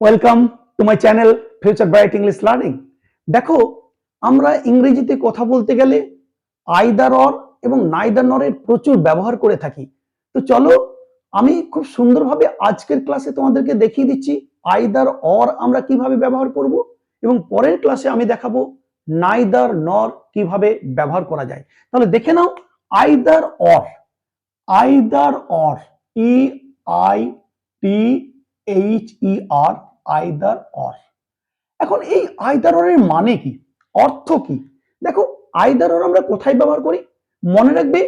Welcome to my channel future bright English learning দেখো, আমরা ইংরেজিতে কথা বলতে গেলে আইদার অর এবং নাইদার নরের প্রচুর ব্যবহার করে থাকি। তো চলো, আমি খুব সুন্দরভাবে আজকের ক্লাসে তোমাদেরকে দেখিয়ে দিচ্ছি আইদার অর আমরা কীভাবে ব্যবহার করব এবং পরের ক্লাসে আমি দেখাবো নাইদার নর কীভাবে ব্যবহার করা যায়। তাহলে দেখে নাও either or either or E I T H E R either or এখন এই আইদার অরের মানে কি? অর্থ কি? দেখো আইদার অর আমরা কোথায় ব্যবহার করি? মনে রাখবে,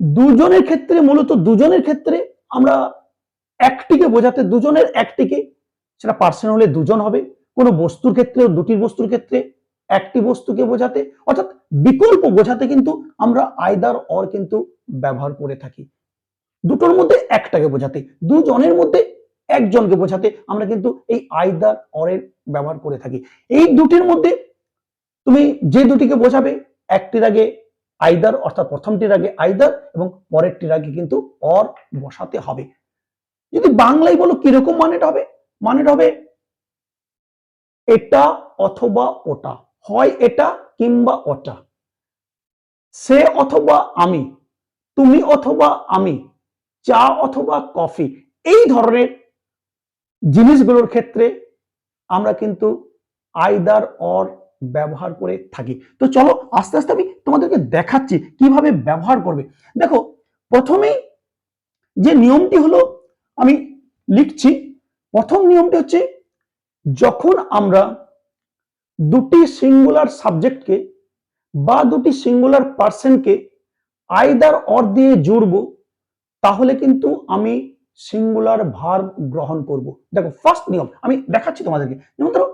দুজনের ক্ষেত্রে, মূলত দুজনের ক্ষেত্রে আমরা একটিকে বোঝাতে, দুজনের একটিকে, সেটা পার্সন হলে দুজন হবে। কোনো বস্তুর ক্ষেত্রে দুটি বস্তুর ক্ষেত্রে একটি বস্তুকে বোঝাতে, অর্থাৎ বিকল্প বোঝাতে কিন্তু আমরা আইদার অর কিন্তু ব্যবহার করে থাকি। দুটোর মধ্যে একটাকে বোঝাতে, দুজনের মধ্যে একজনকে বোঝাতে আমরা কিন্তু এই আইদার অরের ব্যবহার করে থাকি। এই দুটির মধ্যে তুমি যে দুটিকে বোঝাবে, একটির আগে আইদার অর্থাৎ প্রথমটির আগে আইদার এবং পরেরটির আগে কিন্তু অর বসাতে হবে। যদি বাংলায় বলো কীরকম মানেটা হবে মানেটা হবে এটা অথবা ওটা। হয় এটা কিংবা ওটা। সে অথবা আমি, তুমি অথবা আমি, চা অথবা কফি, এই ধরনের জিনিসগুলোর ক্ষেত্রে আমরা কিন্তু আইদার অর ব্যবহার করে থাকি। তো চলো আস্তে আস্তে আমি তোমাদেরকে দেখাচ্ছি কীভাবে ব্যবহার করবে। দেখো প্রথমেই যে নিয়মটি হলো, আমি লিখছি, প্রথম নিয়মটি হচ্ছে, যখন আমরা দুটি সিঙ্গুলার সাবজেক্টকে বা দুটি সিঙ্গুলার পার্সনকে আইদার অর দিয়ে জুড়ব, তাহলে কিন্তু আমি সিঙ্গুলার ভার্ব গ্রহণ করব। দেখো ফার্স্ট নিয়ম, আমি দেখাচ্ছি তোমাদেরকে। যেমন ধরো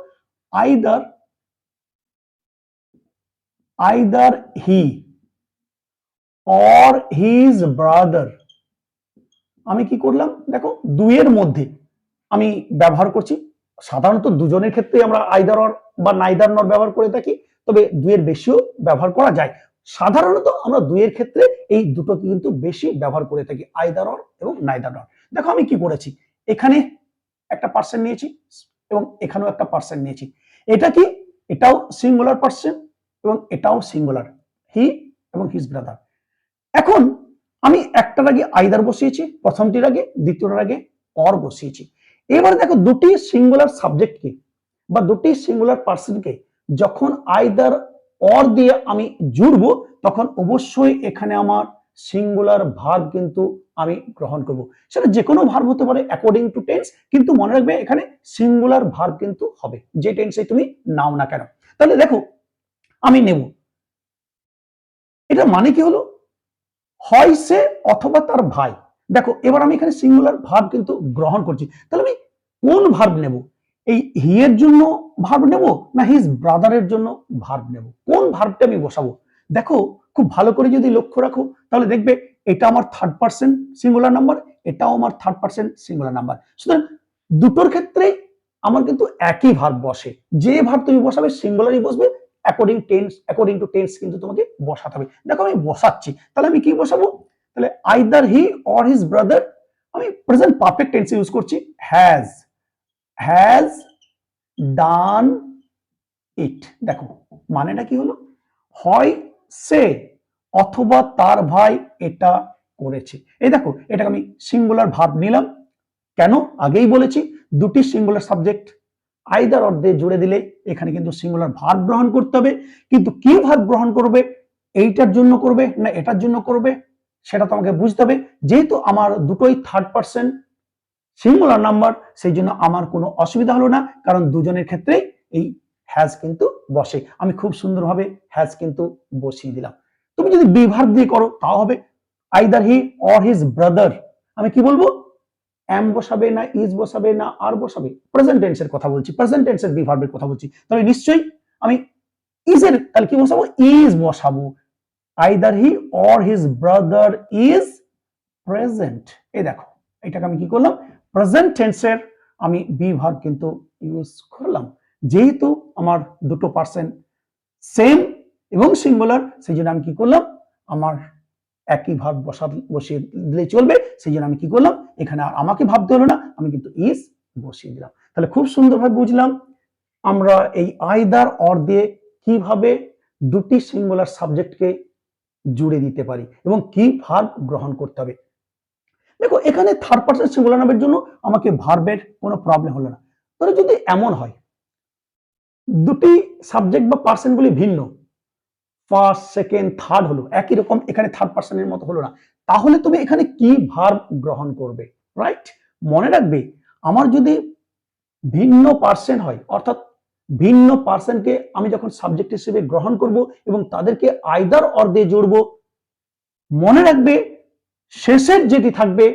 either either he or his brother আমি কি করলাম? দেখো, দুইয়ের মধ্যে আমি ব্যবহার করছি। সাধারণত দুজনের ক্ষেত্রে আমরা আইদার অর বা নাইদার নর ব্যবহার করে থাকি, তবে দুইয়ের বেশিও ব্যবহার করা যায়। সাধারণত আমরা দুইয়ের ক্ষেত্রে এই দুটোকে কিন্তু বেশি ব্যবহার করে থাকি আইদার অর এবং নাইদার নর দেখো আমি কি করেছি এখানে একটা পার্সেন্ট নিয়েছি এবং এখানেও একটা পার্সেন্ট নিয়েছি। এটা কি? এটাও সিঙ্গুলার পার্সেন্ট এবং এটাও সিঙ্গুলার হি এবং হিজ ব্রাদার এখন আমি একটার আগে আইদার বসিয়েছি, প্রথমটির আগে, দ্বিতীয়টার আগে অর বসিয়েছি। এবার দেখো দুটি সিঙ্গুলার সাবজেক্টকে বা দুটি সিঙ্গুলার পার্সনকে যখন আইদার অর দিয়ে আমি জুড়বো, তখন অবশ্যই এখানে আমার সিঙ্গুলার ভার্ব কিন্তু আমি গ্রহণ করব। সেটা যে কোনো ভার্ব হতে পারে অ্যাকর্ডিং টু টেন্স কিন্তু মনে রাখবে এখানে সিঙ্গুলার ভার্ব কিন্তু হবে। যে টেন্সে তুমি নাও না কেন। তাহলে দেখো, আমি নেব। এটা মানে কি হলো? হয় সে অথবা তার ভাই। দেখো, এবার আমি এখানে সিঙ্গুলার ভার্ব কিন্তু গ্রহণ করছি। তাহলে আমি কোন ভার্ব নেব? এই হি এর জন্য ভার্ব নেব না হিজ ব্রাদারের জন্য ভার্ব নেব? কোন ভার্বটা আমি বসাবো? দেখো, খুব ভালো করে যদি লক্ষ্য রাখো, তাহলে দেখবে এটা আমার থার্ড পার্সেন্ট সিঙ্গুলার নাম্বার এটাও আমার থার্ড পার্সেন্ট সিঙ্গুলার নাম্বার সুতরাং দুটোর ক্ষেত্রেই আমার কিন্তু একই ভার্ব বসে। যে ভার্ব তুমি বসাবে সিঙ্গুলারই বসবে according tense according to tense কিন্তু তোমাকে বসাতে হবে। দেখো আমি বসাচ্ছি, তাহলে আমি কি বসাবো? তাহলে either he or his brother আমি প্রেজেন্ট পারফেক্ট টেন্স ইউজ করছি হ্যাজ হ্যাজ ডান ইট দেখো, মানেটা কি হলো? হয় সে অথবা তার ভাই এটা করেছে। এই দেখো, এটাকে আমি সিঙ্গুলার ভাব নিলাম। কেন? আগেই বলেছি, দুটি সিঙ্গুলার সাবজেক্ট আইদার অর্ধে জুড়ে দিলে এখানে কিন্তু সিঙ্গুলার ভাব গ্রহণ করতে হবে। কিন্তু কি ভাব গ্রহণ করবে? এইটার জন্য করবে না এটার জন্য করবে? সেটা তোমাকে বুঝতে হবে। যেহেতু আমার দুটোই থার্ড পার্সন সিঙ্গুলার নাম্বার সেই জন্য আমার কোনো অসুবিধা হলো না, কারণ দুজনের ক্ষেত্রেই এই হ্যাজ কিন্তু বসে। আমি খুব সুন্দরভাবে হ্যাজ কিন্তু বসিয়ে দিলাম। তুমি যদি বিভাগ দিয়ে করো, তাও হবে। Either he or his brother আমি কি বলব? এম বসাবে না ইজ বসাবে না আর বসাবে। প্রেজেন্ট টেন্সের কথা বলছি প্রেজেন্ট টেন্সের বিভার্বের কথা বলছি। তাহলে নিশ্চয়ই আমি ইজের তাহলে কি বসাবো? ইজ বসাবো। Either he or his brother is present এই দেখো, এটাকে আমি কি করলাম? প্রেজেন্ট টেন্সের আমি বিভাগ কিন্তু ইউজ করলাম। যেহেতু আমার দুটো পার্সেন্ট সেম এবং সিঙ্গুলার সেই জন্য আমি কি করলাম? আমার একই ভাব বসা বসিয়ে দিলে চলবে, সেই জন্য আমি কি করলাম? এখানে আর আমাকে ভাবতে হলো না, আমি কিন্তু ইজ বসিয়ে দিলাম। তাহলে খুব সুন্দরভাবে বুঝলাম আমরা এই আয়দার অর দিয়ে কীভাবে দুটি সিঙ্গুলার সাবজেক্টকে জুড়ে দিতে পারি এবং কি ভার্ব গ্রহণ করতে হবে। দেখো, এখানে থার্ড পার্সন সিঙ্গুলার নামের জন্য আমাকে ভার্বের কোনো প্রবলেম হলো না। তবে যদি এমন হয়, দুটি সাবজেক্ট বা পার্সনগুলি ভিন্ন ফার্স্ট সেকেন্ড থার্ড হলো। একই রকম এখানে থার্ড পার্সনের মতো হলো না। তাহলে তুমি এখানে কি ভার্ব গ্রহণ করবে? রাইট মনে রাখবে, আমার যদি ভিন্ন পার্সেন্ট হয়, অর্থাৎ ভিন্ন পার্সনকে আমি যখন সাবজেক্ট হিসেবে গ্রহণ করব এবং তাদেরকে আইদার অর দিয়ে জুড়বো, মনে রাখবে, শেষের যেটি থাকবে,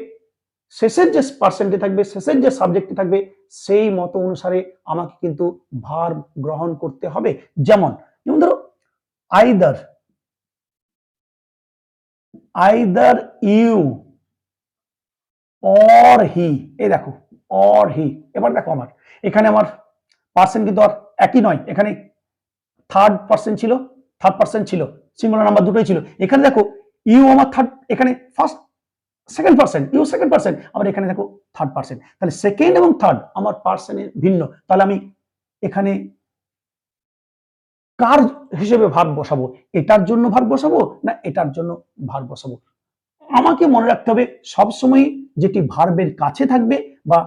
শেষের যে পার্সেন্টে থাকবে, শেষের যে সাবজেক্টে থাকবে, সেই মত অনুসারে আমাকে কিন্তু ভার গ্রহণ করতে হবে। যেমন যেমন ধরো either either you or he এই দেখো অর হি এবার দেখো আমার, এখানে আমার পার্সেন্ট কিন্তু আর একই নয়, এখানে থার্ড পার্সেন্ট ছিল থার্ড পার্সেন্ট ছিল সিঙ্গুলার নাম্বার দুটোই ছিল, এখানে দেখো ইউ আমার থার্ড এখানে first second percent you second percent আবার এখানে দেখো থার্ড পার্সেন্ট তাহলে সেকেন্ড এবং থার্ড আমার পার্সেন্টের ভিন্ন, তাহলে আমি এখানে কার হিসেবে ভাগ বসাবো? এটার জন্য ভাগ বসাবো না এটার জন্য ভাগ বসাবো? আমাকে মনে রাখতে হবে সবসময় যেটি ভার্বের কাছে থাকবে বা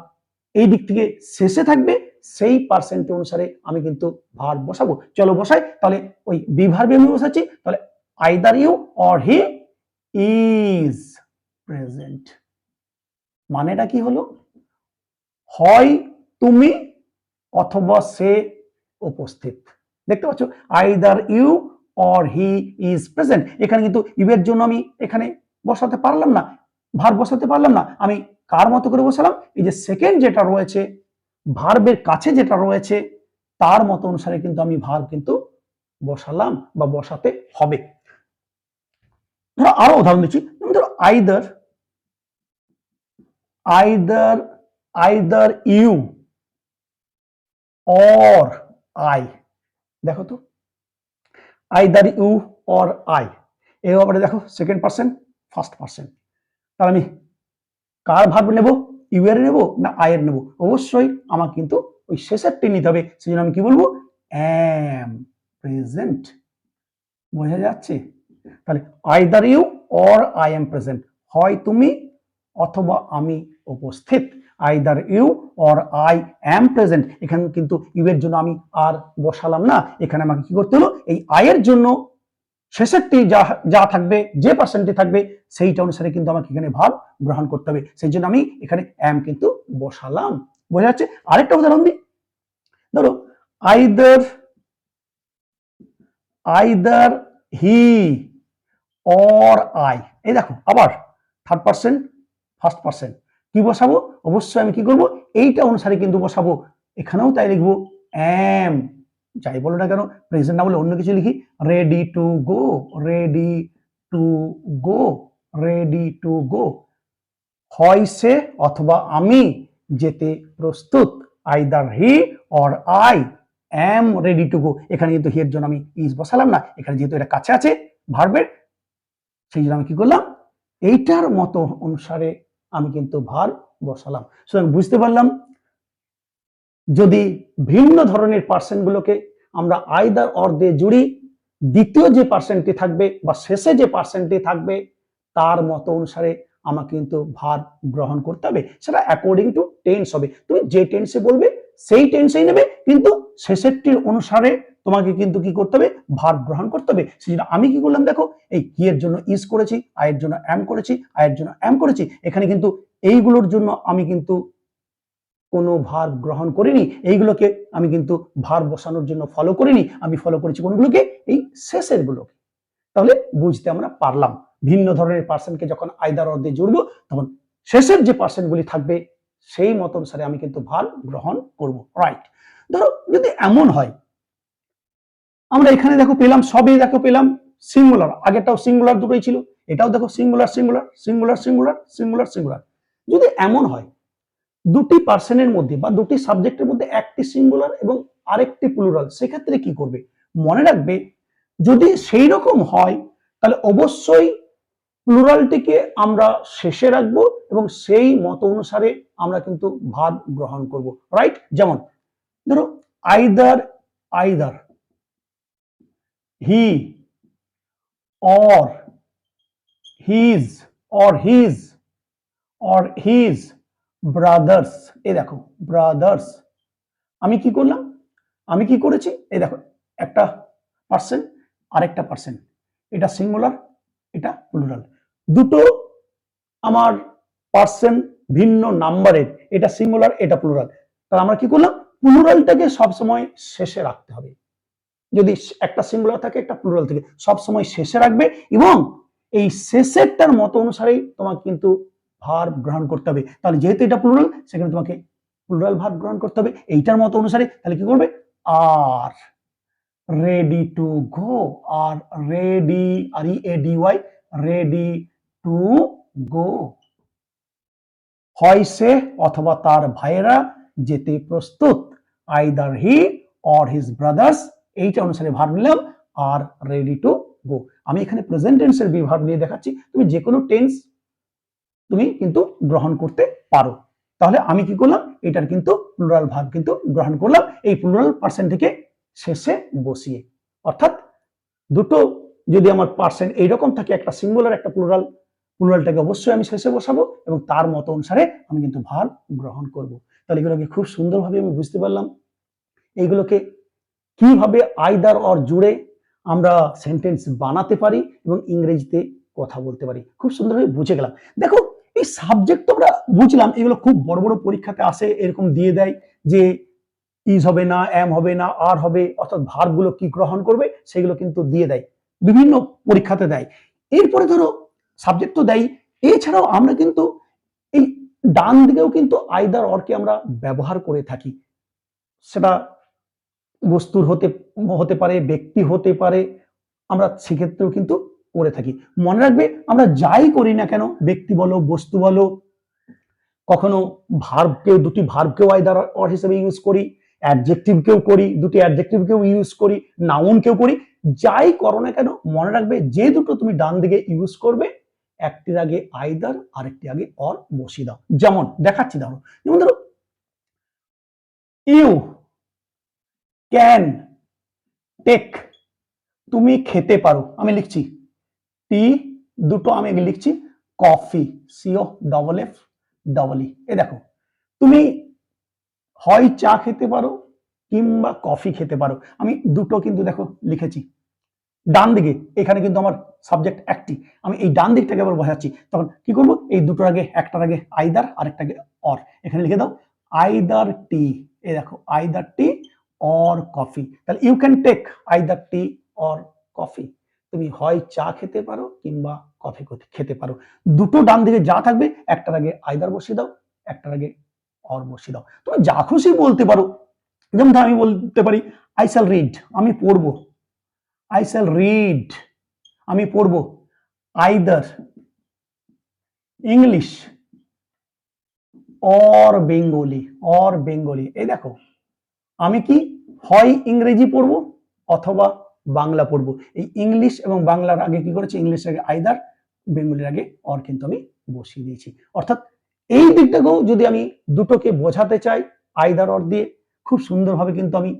এই দিক থেকে শেষে থাকবে, সেই পার্সেন্ট অনুসারে আমি কিন্তু ভার বসাবো। চলো বসাই, তাহলে ওই বি ভার্বে আমি বসাচ্ছি, তাহলে either you or he is present মানেটা কি হলো? হয় তুমি অথবা সে উপস্থিত। দেখতে পাচ্ছ? Either you or he is present এখানে কিন্তু ইউ এর জন্য আমি এখানে বসাতে পারলাম না। ভার বসাতে পারলাম না। আমি কার মতো করে বসালাম? এই যে সেকেন্ড যেটা রয়েছে ভার্বের কাছে যেটা রয়েছে, তার মতো অনুসারে কিন্তু আমি ভার কিন্তু বসালাম বা বসাতে হবে। ধরো আরও উদাহরণ দিচ্ছি। ধরো either either either you or I দেখো তো I either you or I এই ব্যাপারে দেখো সেকেন্ড পার্সেন্ট ফার্স্ট পার্সেন্ট তাহলে আমি কার ভার্ব নেব ইউ এর নেব না আই এর নেব? অবশ্যই আমার কিন্তু ওই শেষেরটি নিতে হবে সেই জন্য আমি কি বলব? অ্যাম প্রেজেন্ট বোঝা যাচ্ছে? তাহলে I either you or I am present হয় তুমি অথবা আমি উপস্থিত। Either you or I am present এখানে কিন্তু ইউ এর জন্য আমি আর বসালাম না। এখানে আমাকে কি করতে হলো? এই আয়ের জন্য শেষেরটি যা যা থাকবে, যে পার্সেন্টটি থাকবে, সেইটা অনুসারে কিন্তু আমাকে এখানে ভাব গ্রহণ করতে হবে। সেই জন্য আমি এখানে অ্যাম কিন্তু বসালাম। বোঝা যাচ্ছে? আরেকটা উদাহরণ দিই। ধরো either either he or I এই দেখো, আবার থার্ড পার্সেন্ট ফার্স্ট পার্সেন্ট কি বসাবো? অবশ্যই আমি কি করব? এইটা অনুসারে কিন্তু বসাবো। এখানেও তাই লিখব, অ্যাম যাই বলো না কেন প্রেজেন্ট না বলে অন্য কিছু লিখি, ready to go ready to go ready to go হয় সে অথবা আমি যেতে প্রস্তুত either he or I am ready to go এখানে কিন্তু হিয়ের জন্য আমি ইজ বসালাম না, এখানে যেহেতু এটা কাছে আছে ভার্বের সেই জন্য আমি কি করলাম, এইটার মতো অনুসারে আমি কিন্তু ভার বসালাম। সুতরাং বুঝতে পারলাম, যদি ভিন্ন ধরনের পার্সেন্টগুলোকে আমরা আয়দার অর দিয়ে জুড়ি, দ্বিতীয় যে পার্সেন্টটি থাকবে বা শেষে যে পার্সেন্টটি থাকবে, তার মত অনুসারে আমাকে কিন্তু ভার গ্রহণ করতে হবে। সেটা অ্যাকর্ডিং টু টেন্স হবে। তুমি যে টেন্সে বলবে সেই টেন্সেই নেবে, কিন্তু শেষেরটির অনুসারে তোমাকে কিন্তু কি করতে হবে? ভার গ্রহণ করতে হবে। সেই আমি কি করলাম দেখো, এই কি এর জন্য ইজ করেছি আয়ের জন্য অ্যাম করেছি আয়ের জন্য অ্যাম করেছি। এখানে কিন্তু এইগুলোর জন্য আমি কিন্তু কোনো ভার গ্রহণ করিনি। এইগুলোকে আমি কিন্তু ভার বসানোর জন্য ফলো করিনি। আমি ফলো করেছি কোনগুলোকে? এই শেষের গুলোকে তাহলে বুঝতে আমরা পারলাম। ভিন্ন ধরনের পার্সেন্টকে যখন আয়দার অর্ধে জুড়বো, তখন শেষের যে পার্সেন্টগুলি থাকবে সেই মত অনুসারে আমি কিন্তু ভার গ্রহণ করব। রাইট ধরো, যদি এমন হয়, আমরা এখানে দেখো পেলাম, সবই দেখো পেলাম সিঙ্গুলার আগেরটাও সিঙ্গুলার দুটোই ছিল, এটাও দেখো singular singular singular singular singular singular যদি এমন হয়, দুটি পার্সনের মধ্যে বা দুটি সাবজেক্টের মধ্যে একটি সিঙ্গুলার এবং আরেকটি প্লুরাল সেক্ষেত্রে কি করবে? মনে রাখবে, যদি সেই রকম হয়, তাহলে অবশ্যই প্লুরালটিকে আমরা শেষে রাখব এবং সেই মত অনুসারে আমরা কিন্তু ভাব গ্রহণ করব রাইট যেমন, ধরো either either he or his or his or his brothers এই দেখো ব্রাদার্স আমি কি করলাম? আমি কি করেছি? এই দেখো, একটা পার্সন আরেকটা পার্সন এটা সিঙ্গুলার এটা প্লুরাল দুটো আমার পার্সন ভিন্ন নাম্বারের এটা সিঙ্গুলার, এটা প্লুরাল। তাহলে আমরা কি করলাম? প্লুরালটাকে সবসময় শেষে রাখতে হবে। যদি একটা সিঙ্গুলার থাকে, একটা প্লুরাল থাকে, সবসময় শেষে রাখবে এবং এই শেষেরটার মতো অনুসারেই তোমাকে কিন্তু ভার গ্রহণ করতে হবে। তাহলে যেহেতু এটা প্লুরাল, সেখানে তোমাকে প্লুরাল ভার গ্রহণ করতে হবে। এইটার মতো অনুসারে তাহলে কি করবে? আর ready to go, R ready, R E A D Y, ready to go. হয় সে অথবা তার ভাইয়েরা যেতে প্রস্তুত। Either he or his brothers এইটা অনুসারে ভার নিলাম আর রেডি টু গো আমি এখানে প্রেজেন্ট টেন্সের বিভাগ নিয়ে দেখাচ্ছি। তুমি যে কোনো টেন্স তুমি কিন্তু গ্রহণ করতে পারো। তাহলে আমি কি করলাম? এটার কিন্তু প্লুরাল ভাগ কিন্তু গ্রহণ করলাম। এই প্লুরাল পার্সেন্টটিকে শেষে বসিয়ে। অর্থাৎ দুটো যদি আমার পার্সেন্ট এইরকম থাকে, একটা সিঙ্গুলার একটা প্লুরাল প্লুরালটাকে অবশ্যই আমি শেষে বসাবো এবং তার মতো অনুসারে আমি কিন্তু ভার গ্রহণ করব। তাহলে এগুলোকে খুব সুন্দরভাবে আমি বুঝতে পারলাম। এইগুলোকে কীভাবে আইদার অর জুড়ে আমরা সেন্টেন্স বানাতে পারি এবং ইংরেজিতে কথা বলতে পারি। খুব সুন্দরভাবে বুঝে গেলাম। দেখো, এই সাবজেক্ট তো আমরা বুঝলাম, এগুলো খুব বড় বড় পরীক্ষাতে আসে, এরকম দিয়ে দেয় যে ইজ হবে না এম হবে না আর হবে, অর্থাৎ ভারগুলো কি গ্রহণ করবে, সেগুলো কিন্তু দিয়ে দেয়। বিভিন্ন পরীক্ষাতে দেয়। এরপরে ধরো সাবজেক্ট তো দেয়। এছাড়াও আমরা কিন্তু এই ডান দিকেও কিন্তু আইদার অরকে আমরা ব্যবহার করে থাকি। সেটা বস্তুর হতে হতে পারে, ব্যক্তি হতে পারে, আমরা সেক্ষেত্রেও কিন্তু করে থাকি। মনে রাখবে, আমরা যাই করি না কেন, ব্যক্তি বলো, বস্তু বলো, কখনো ভার্বকেও দুটি ভার্বকেও আইদার অর হিসেবে ইউজ করি অ্যাডজেক্টিভকেও করি, দুটি অ্যাডজেক্টিভকেও ইউজ করি নাউনকেও করি, যাই করো না কেন, মনে রাখবে যে দুটো তুমি ডান দিকে ইউজ করবে একটির আগে আইদার, আরেকটি আগে অর বসিয়ে দাও যেমন, দেখাচ্ছি ধরো যেমন ধরো, ইউ ক্যান টেক, তুমি খেতে পারো। আমি লিখছি, টি দুটো আমি লিখছি, coffee C O double F, double E. এ দেখো, তুমি হয় চা খেতে পারো কিংবা কফি খেতে পারো। আমি দুটো কিন্তু দেখো লিখেছি। ডান দিকে, এখানে কিন্তু আমার সাবজেক্ট একটি। আমি এই ডান দিকটাকে আবার বোঝাচ্ছি। তখন কি করব? এই দুটোর আগে, একটার আগে আইদার আরেকটাকে অর এখানে লিখে দাও আইদার টি এ দেখো আইদার টি অর কফি তাহলে you can take either tea or coffee তুমি হয় চা খেতে পারো কিংবা কফি খেতে পারো। দুটো ডান দিকে যা থাকবে, একটার আগে আইদার বসিয়ে দাও, একটার আগে অর বসিয়ে দাও। তুমি যা খুশি বলতে পারো। যেমন আমি বলতে পারি আই শ্যাল রিড আমি পড়ব। আই শ্যাল রিড আমি পড়ব। Either English or Bengali or Bengali এই দেখো, আমি কি হয় ইংরেজি পড়ব অথবা বাংলা পড়ব? এই ইংলিশ এবং বাংলার আগে কি করেছি? ইংলিশের আগে আইদার বেঙ্গলির আগে অর কিন্তু আমি বসিয়ে দিয়েছি। অর্থাৎ এই দিকটাকেও যদি আমি দুটোকে বোঝাতে চাই আইদার অর দিয়ে, খুব সুন্দরভাবে কিন্তু আমি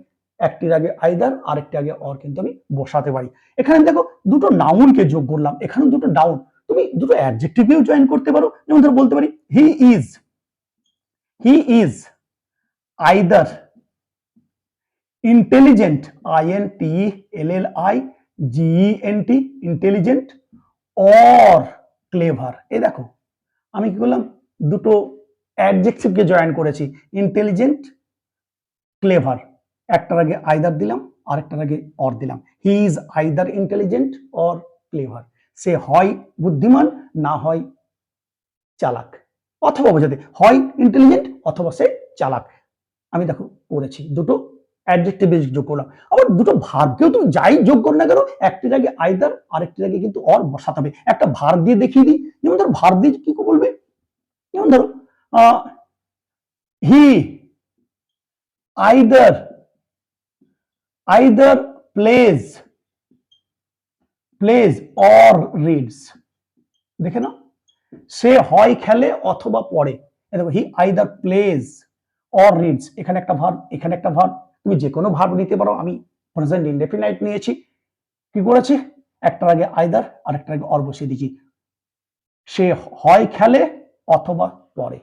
একটির আগে আইদার আরেকটি আগে অর কিন্তু আমি বসাতে পারি। এখানে দেখো দুটো নাউনকে যোগ করলাম এখানে দুটো ডাউন তুমি দুটো অ্যাডজেক্টিভেও জয়েন করতে পারো, যেমন ধরো বলতে পারি he is he is either intelligent I N T L L I G N T intelligent or clever এই দেখো, আমি কি করলাম, দুটো অ্যাডজেক্টিভকে জয়েন করেছি ইন্টেলিজেন্ট ক্লেভার একটার আগে আইদার দিলাম, আরেকটার আগে অর দিলাম। He is either intelligent or clever সে হয় বুদ্ধিমান, না হয় চালাক। অথবা বোঝাতে, হয় ইন্টেলিজেন্ট অথবা সে চালাক। আমি দেখো করেছি, দুটো অ্যাডজেক্টিভ যোগ করলাম আবার দুটো ভার্বকেও তুমি যাই যোগ করো না কেন, একটির আগে আইদার আরেকটির আগে কিন্তু অর বসাতে হবে। একটা ভার দিয়ে দেখিয়ে দিই। যেমন ধরো, ভার দিয়ে কি বলবে? যেমন ধরো he either either plays plays or reads দেখে নাও। সে হয় খেলে অথবা পড়ে। দেখো he either plays or reads এখানে একটা ভার্ব এখানে একটা ভার্ব তুমি যে কোনো ভার্ব নিতে পারো। আমি প্রেজেন্ট ইনডেফিনাইট নিয়েছি। কি করেছি? একটার আগে আইদার আর একটার আগে অর বসিয়ে দিয়েছি। সে হয় খেলে অথবা পড়ে।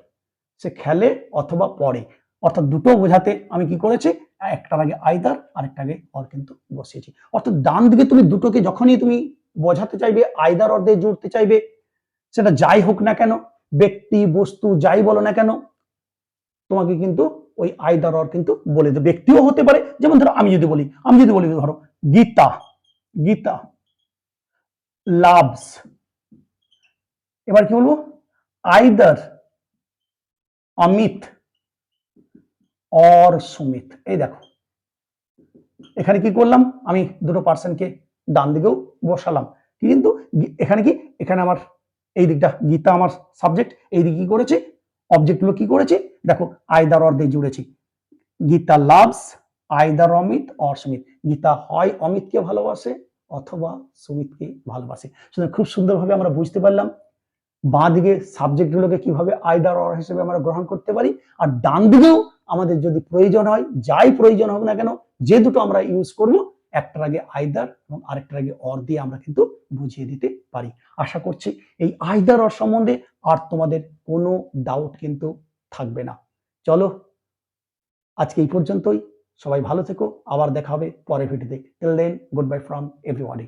সে খেলে অথবা পড়ে। অর্থাৎ দুটো বোঝাতে আমি কি করেছি? একটার আগে আইদার আর একটা আগে অর কিন্তু বসিয়েছি। অর্থাৎ ডান দিকে তুমি দুটোকে যখনই তুমি বোঝাতে চাইবে আইদার অর দিয়ে জুড়তে চাইবে, সেটা যাই হোক না কেন, ব্যক্তি, বস্তু, যাই বলো না কেন, তোমাকে কিন্তু ওই আইদার অর কিন্তু বলে দেবে। ব্যক্তিও হতে পারে, যেমন ধরো আমি যদি বলি, আমি যদি বলি ধরো, গীতা গীতা লাভস এবার কি বলব? আইদার অমিত অর সুমিত এই দেখো। এখানে কি করলাম? আমি দুটো পার্সনকে ডান দিকেও বসালাম। কিন্তু এখানে কি? এখানে আমার এই দিকটা, গীতা আমার সাবজেক্ট এই দিকে কি করেছি? অবজেক্টগুলো কি করেছি? দেখো আইদার অর দিয়ে জুড়েছি। Gita loves either Amit or Sumit Gita হয় অমিতকে ভালোবাসে অথবা সুমিতকে ভালোবাসে। সুতরাং খুব সুন্দরভাবে আমরা বুঝতে পারলাম বাঁ দিকে সাবজেক্ট গুলোকে কীভাবে আইদার অর হিসেবে আমরা গ্রহণ করতে পারি। আর ডান দিকেও আমাদের যদি প্রয়োজন হয়, যাই প্রয়োজন হোক না কেন, যে দুটো আমরা ইউজ করব, একটার আগে আয়দার এবং আরেকটার আগে অর দিয়ে আমরা কিন্তু বুঝিয়ে দিতে পারি। আশা করছি এই আয়দার অর সম্বন্ধে আর তোমাদের কোনো ডাউট কিন্তু থাকবে না। চলো, আজকে এই পর্যন্তই। সবাই ভালো থেকো। আবার দেখা হবে পরের ভিডিওতে till then goodbye from everybody